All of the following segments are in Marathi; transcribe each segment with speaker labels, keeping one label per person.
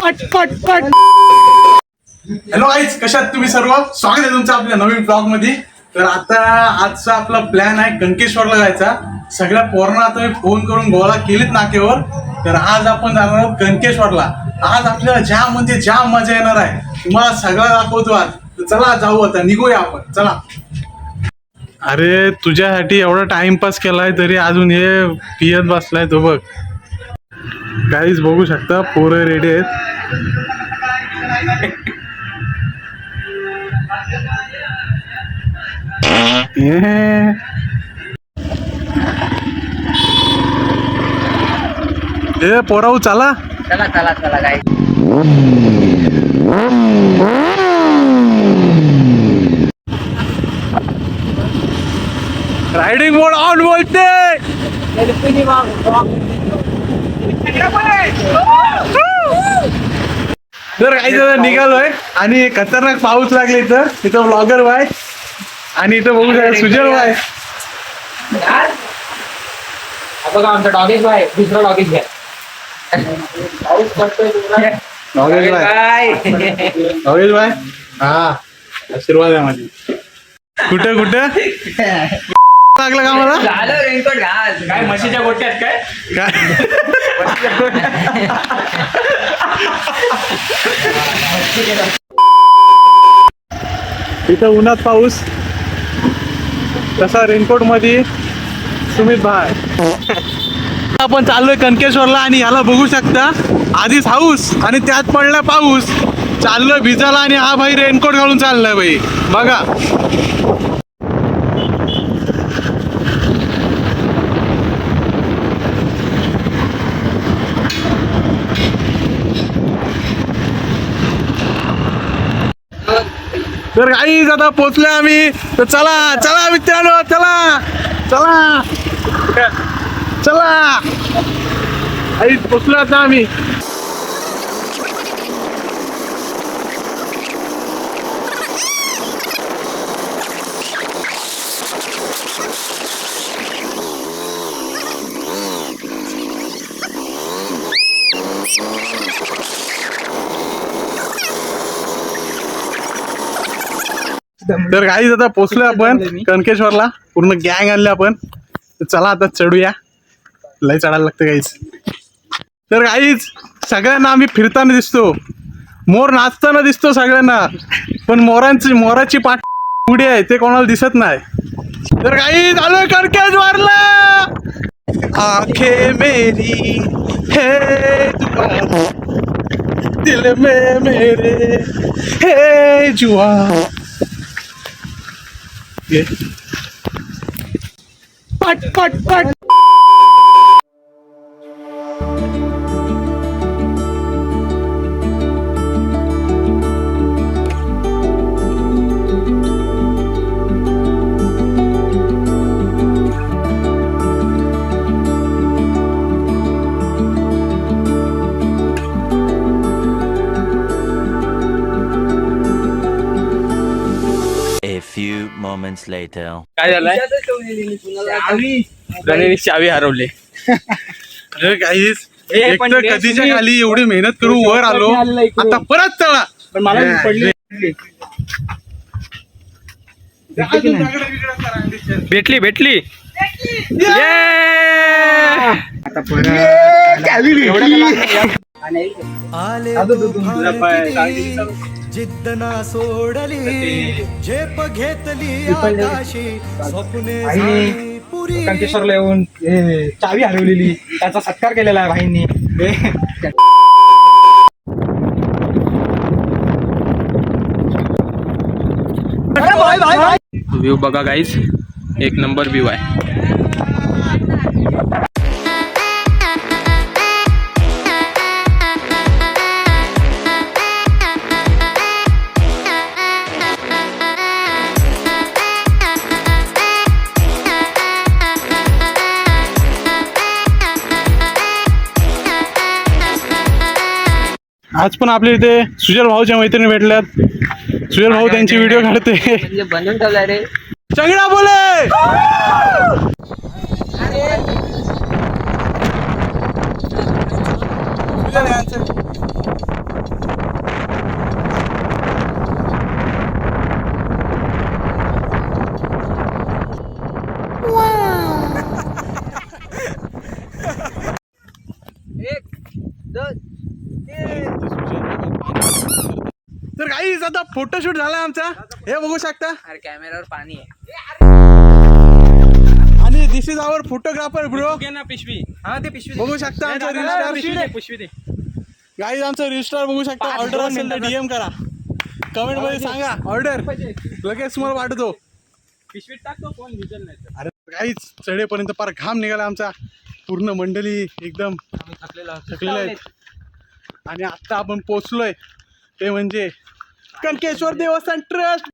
Speaker 1: पट पट पट.
Speaker 2: हॅलो आईज कशात तुम्ही सर्व? स्वागत आहे तुमचं आपल्या नवीन ब्लॉगमध्ये. तर आता आजचा आपला प्लॅन आहे कणकेश्वरला जायचा. सगळ्या पोरांना आता मी फोन करून गोळा केलीत नाकेवर तर आज आपण जाणार आहोत कणकेश्वरला आज आपल्याला जाम म्हणजे जाम मजा येणार आहे तुम्हाला सगळं दाखवतो आज. तर चला जाऊ आता. निघूया आपण. चला. अरे तुझ्यासाठी एवढा टाइमपास केलाय तरी अजून हे पियत बसलाय तो बघ. काहीच बघू शकता पोरं रेडी आहेत. ए. पोराऊ चला.
Speaker 1: चला चला चला काय
Speaker 2: रायडिंग मोड ऑन बोलते तर काही जण निघालोय आणि खतरनाक पाऊस लागले इथं. इथं ब्लॉगर बाय आणि इथं बघू शकता सुजल बाय
Speaker 1: बघा आमचा डॉगेश बाय दुसरा डॉगेश घ्या. पाऊस पडतोय
Speaker 2: हा आशीर्वाद आहे माझी. कुठं कुठं? लागलं का मला?
Speaker 1: झालं रेनकोट घाल
Speaker 3: काय म्हशीच्या गोट्यात काय?
Speaker 2: काय? इथं उन्हात पाऊस. तसा रेनकोटमध्ये सुमित भाय आपण चाललोय कणकेश्वरला आणि याला बघू शकता आधीच हाऊस आणि त्यात पडला पाऊस. चाललोय भिजाला आणि हा भाई रेनकोट घालून चाललाय भाई. बघा. तर काही आता पोचलो आम्ही. तर चला चला मित्रांनो चला चला. चला. आई पोचलो आता आम्ही. तर काहीच आता पोचलोय आपण कणकेश्वरला पूर्ण गँग आणले आपण. चला आता चढूया. लय चढायला लागतं काहीच तर काहीच सगळ्यांना आम्ही फिरताना दिसतो. मोर नाचताना दिसतो सगळ्यांना. पण मोरांची मोराची पाठ पुढे आहे ते कोणाला दिसत नाही. तर काही आलोय कणकेश्वरला आंखें मेरी है दिल में मेरे है जुआ
Speaker 1: पट पट पट
Speaker 4: moments later.
Speaker 3: काय झालंय? गणेश चावी हरवली.
Speaker 2: अरे काहीच एक तर कधीच्या खाली एवढी मेहनत करू वर आलो. आता परत चला.
Speaker 3: पण मला पडली. भेटली भेटली.
Speaker 5: जिद्द ना सोडली झेप घेतली आकाशी स्वप्ने
Speaker 3: कंकेश्वरला येऊन चावी हरवलेली त्याचा सत्कार केलेला आहे भाईंनी. व्ह्यू बघा गाईज एक नंबर व्ह्यू आहे.
Speaker 2: आज पण आपल्या इथे सुजल भाऊच्या मैत्रिणी भेटल्यात. सुजल भाऊ त्यांची व्हिडिओ काढते.
Speaker 1: बनवून ठेवलाय रे
Speaker 2: चंगडा बोले द्यायचं. तर काही आता फोटोशूट झाला आमचा. हे बघू शकता.
Speaker 1: अरे कॅमेरावर पाणी आहे.
Speaker 2: आणि this is our photographer bro
Speaker 3: ना पिशवी. हा ते पिशवी.
Speaker 2: बघू शकता आमचा रजिस्टर
Speaker 3: पिशवी दे
Speaker 2: गाईज आमचा रजिस्टर बघू शकता. ऑर्डर असेल तर. डीएम करा. कमेंटमध्ये सांगा. ऑर्डर लगेच तुम्हाला पाठवतो
Speaker 3: पिशवीत टाकतो कोण विजल नाही
Speaker 2: अरे काहीच चढेपर्यंत फार घाम निघाला आमचा. पूर्ण मंडळी एकदम
Speaker 3: थकलेलो
Speaker 2: थकलेले आहेत. आणि आता आपण पोचलोय ते म्हणजे कणकेश्वर देवस्थान ट्रस्ट.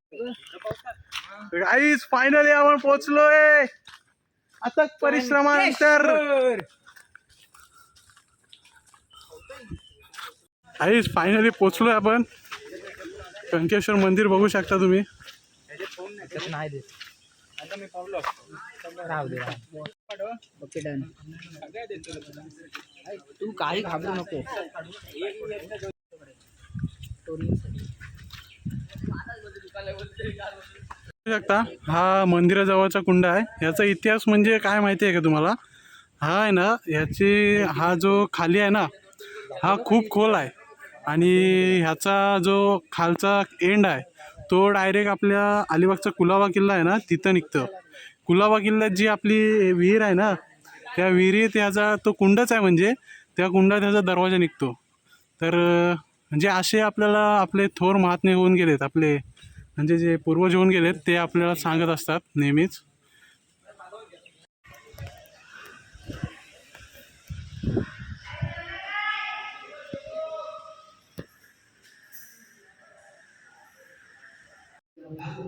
Speaker 2: गाईज फायनली आपण पोचलोय अथक परिश्रमानंतर. गाईज फायनली पोचलोय आपण. कणकेश्वर मंदिर बघू शकता तुम्ही.
Speaker 3: आता
Speaker 1: तू काही घाबरू नको.
Speaker 2: शकता हा मंदिराजवळचा कुंड आहे. याचा इतिहास म्हणजे काय माहिती आहे का तुम्हाला? हा आहे ना ह्याची हा जो खाली आहे ना हा खूप खोल आहे. आणि ह्याचा जो खालचा एंड आहे तो डायरेक्ट आपल्या अलिबागचा कुलाबा किल्ला आहे ना तिथं निघतं. कुलाबा किल्ल्यात जी आपली विहीर आहे ना त्या विहिरीत ह्याचा तो कुंडच आहे म्हणजे त्या कुंडात ह्याचा दरवाजा निघतो. तर म्हणजे असे आपल्याला आपले थोर महात्मे होऊन गेलेत आपले म्हणजे जे पूर्वज होऊन गेलेत ते आपल्याला सांगत असतात नेहमीच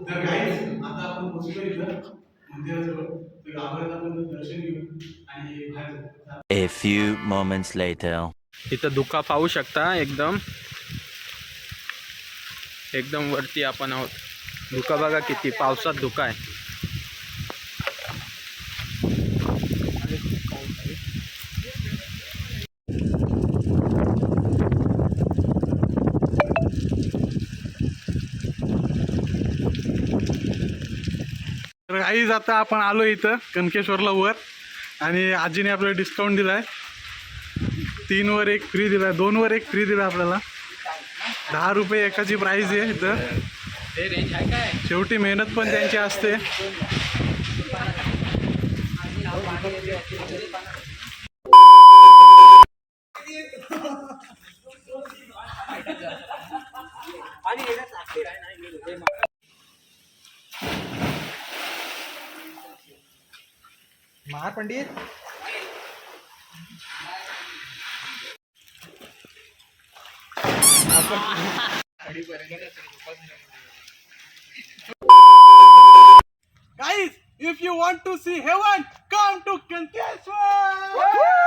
Speaker 2: तर guys, आता आपण पोहोचलो इथं मंदिराजवळ तर गावाला आपण दर्शन घेऊ आणि बाहेर जाऊ.
Speaker 4: A few moments later.
Speaker 3: इथं धुका पाहू शकता एकदम एकदम वरती आपण आहोत. धुका बघा किती पावसात धुका आहे.
Speaker 2: तर काहीच आता आपण आलो इथं कनकेश्वरला वर आणि आजीने आपल्याला डिस्काउंट दिला आहे तीनवर एक फ्री दिला आहे दोनवर एक फ्री दिला आपल्याला. दहा रुपये एकाची प्राईज आहे इथं. शेवटी मेहनत पण त्यांची असते.
Speaker 3: Mahar Pandit.
Speaker 2: Guys, if you want to see heaven, come to Kankeshwar!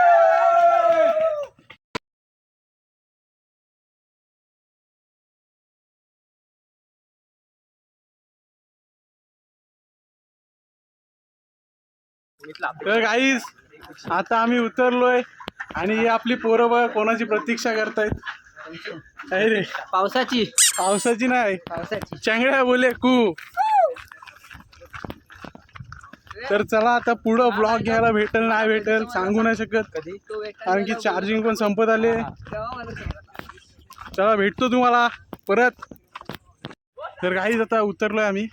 Speaker 2: तर गाईज आता आम्ही उतरलोय आणि ही आपली पोरं बघ कोणाची प्रतीक्षा करतायत काय रे?
Speaker 1: पावसाची.
Speaker 2: पावसाची नाही.
Speaker 1: पावसाची.
Speaker 2: चांगल्या बोले कू. तर चला आता पुढं ब्लॉग घ्यायला भेटेल नाही भेटेल सांगू नाही शकत. कारण की चार्जिंग पण संपत आले. चला भेटतो तुम्हाला परत. तर काहीच आता उतरलोय आम्ही.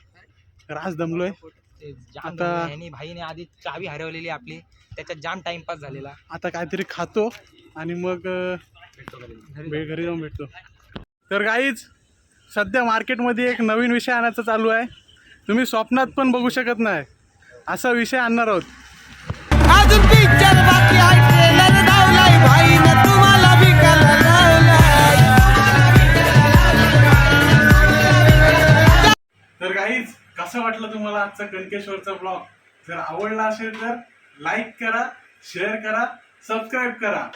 Speaker 2: रास दमलोय. आता-
Speaker 3: आता यांनी भाईने आधी चावी हरवलेली आपली. त्याच्यात जाम टाइमपास झालेला.
Speaker 2: आता काहीतरी खातो. आणि मग अं, घरी जाऊन भेटतो. तर काहीच सध्या मार्केटमध्ये एक नवीन विषय आणायचा चालू आहे. तुम्ही स्वप्नात पण बघू शकत नाही. असा विषय आणणार आहोत. तर काहीच कसं वाटलं तुम्हाला आजचा कणकेश्वरचा ब्लॉग जर आवडला असेल तर लाईक करा शेअर करा सबस्क्राईब करा.